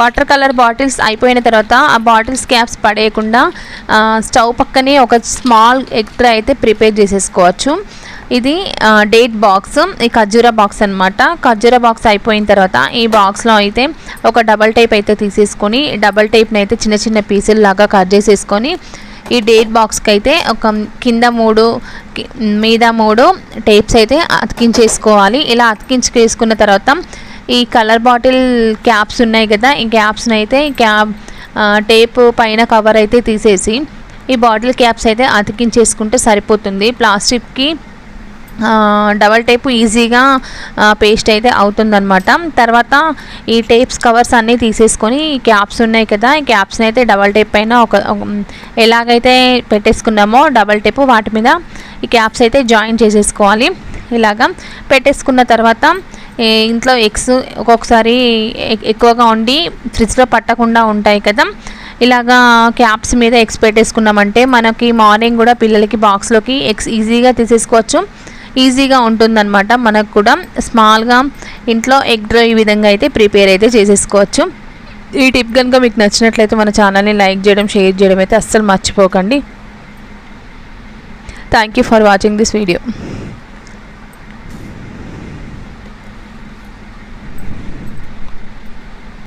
Water colour bottles అయిపోయిన తర్వాత ఆ బాటిల్స్ క్యాప్స్ పడేయకుండా స్టవ్ పక్కనే ఒక స్మాల్ ఎక్స్ట్రా అయితే ప్రిపేర్ చేసేసుకోవచ్చు. ఇది డేట్ బాక్స్ ఈ ఖర్జూర బాక్స్ అన్నమాట. ఖర్జూర బాక్స్ అయిపోయిన తర్వాత ఈ బాక్స్లో అయితే ఒక డబల్ టైప్ అయితే తీసేసుకొని డబల్ టైప్ని అయితే చిన్న చిన్న పీసులు లాగా కట్ చేసేసుకొని ఈ డేట్ బాక్స్కి అయితే ఒక కింద మూడు మీద మూడు టేప్స్ అయితే అతికించేసుకోవాలి. ఇలా అతికించుకేసుకున్న తర్వాత ఈ కలర్ బాటిల్ క్యాప్స్ ఉన్నాయి కదా ఈ క్యాప్స్ని అయితే ఈ క్యాప్ టేప్ పైన కవర్ అయితే తీసేసి ఈ బాటిల్ క్యాప్స్ అయితే అతికించేసుకుంటే సరిపోతుంది. ప్లాస్టిక్కి డబల్ టేప్ ఈజీగా పేస్ట్ అయితే అవుతుందన్నమాట. తర్వాత ఈ టేప్స్ కవర్స్ అన్నీ తీసేసుకొని ఈ క్యాప్స్ ఉన్నాయి కదా ఈ క్యాప్స్ని అయితే డబల్ టేప్ పైన ఒక ఎలాగైతే పెట్టేసుకున్నామో డబల్ టేప్ వాటి మీద ఈ క్యాప్స్ అయితే జాయిన్ చేసేసుకోవాలి. ఇలాగా పెట్టేసుకున్న తర్వాత ఇంట్లో ఎగ్స్ ఒక్కొక్కసారి ఎక్కువగా ఉండి ఫ్రిడ్జ్లో పట్టకుండా ఉంటాయి కదా. ఇలాగా క్యాప్స్ మీద ఎగ్స్ పెట్టేసుకున్నామంటే మనకి మార్నింగ్ కూడా పిల్లలకి బాక్స్లోకి ఎగ్స్ ఈజీగా తీసేసుకోవచ్చు. ఈజీగా ఉంటుందన్నమాట మనకు కూడా. స్మాల్గా ఇంట్లో ఎగ్ డ్రై ఈ విధంగా అయితే ప్రిపేర్ అయితే చేసేసుకోవచ్చు. ఈ టిప్ కనుక మీకు నచ్చినట్లయితే మన ఛానల్ని లైక్ చేయడం షేర్ చేయడం అయితే అస్సలు మర్చిపోకండి. Thank you for watching this video.